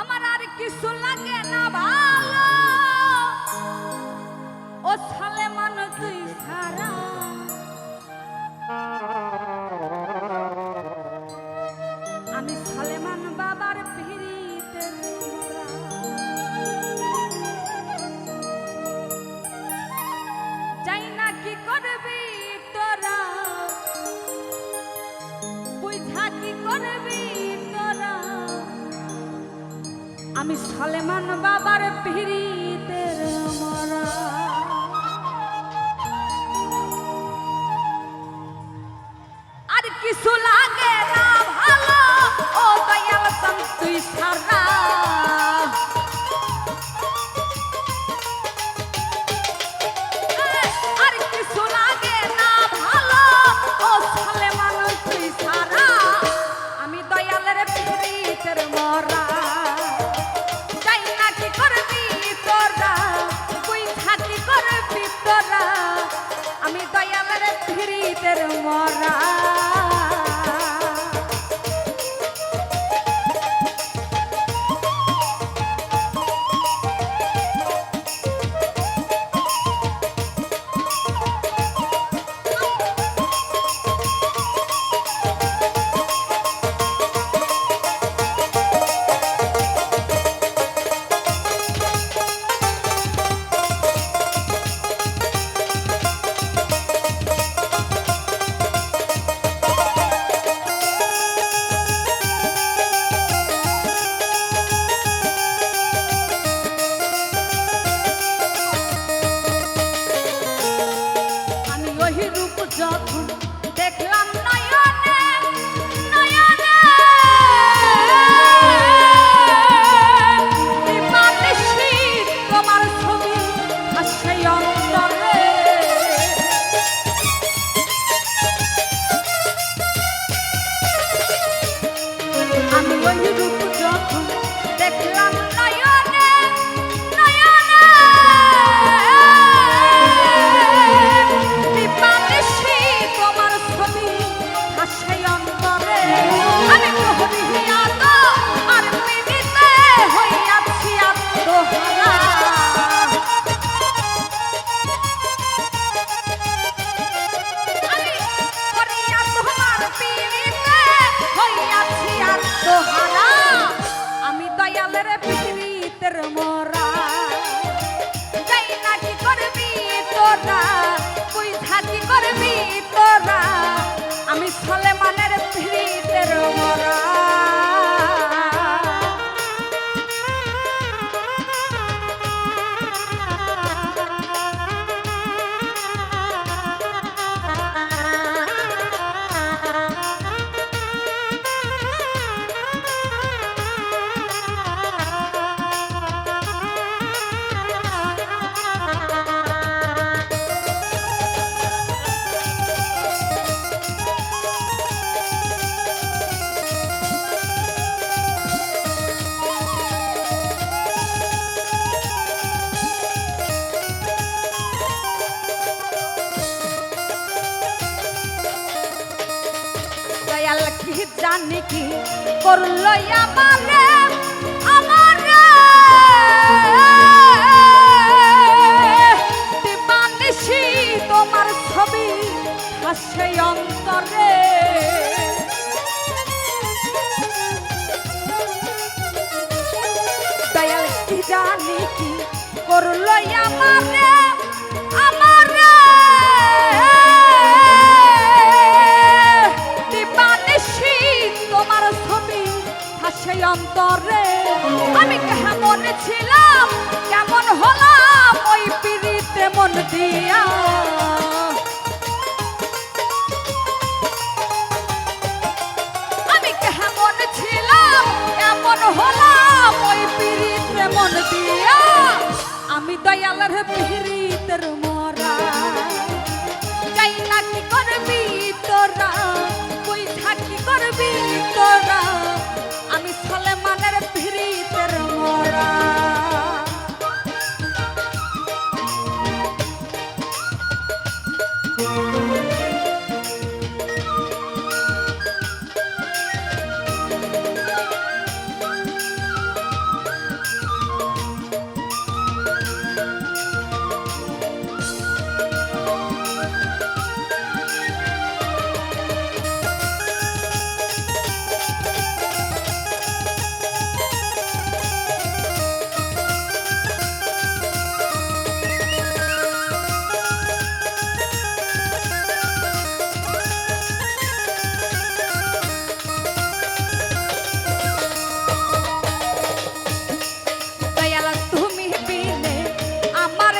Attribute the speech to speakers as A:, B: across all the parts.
A: আমার আর কিছু লাগে না ভালো। ও সালে মান তুই সারা আমি সলেমান বাবার পিড়িতের মরা। আর কিছু লাগে মরা আমি ওই কি করল আমারে? আমারে! দিবানিশি, তোমার ছবি হাসে অন্তরে। দয়াল কি জানি কি করল আমারে? অন্তরে। আমি কেমন ছিলাম, কেমন হলাম, ওই পিড়িতে মন দিয়া। আমি কেমন ছিলাম, কেমন হলাম, ওই পিড়িতে মন দিয়া। আমি দয়ালের পিড়িতের মরা। যাই না কি করবি তোরা, কই থাকি করবি তোরা?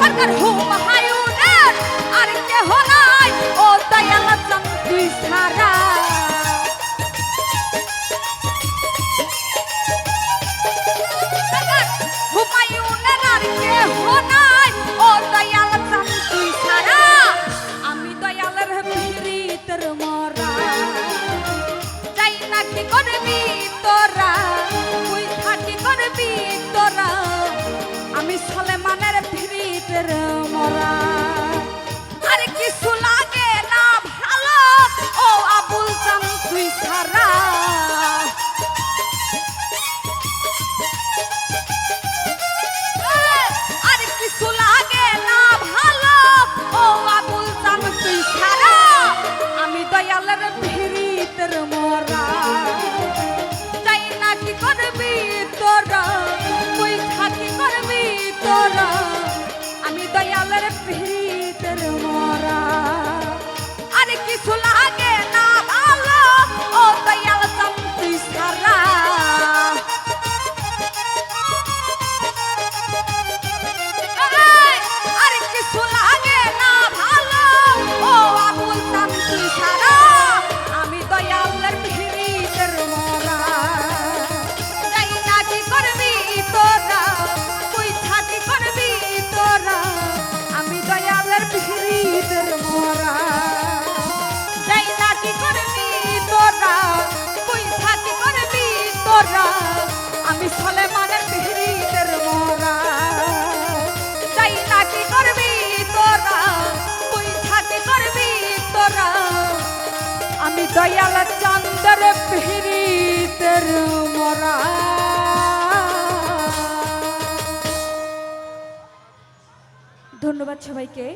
A: সরকার হুম হায়ুনের আর কেহ নাই। ও দয়াল তুই সারা ধন্যবাদ সবাইকে।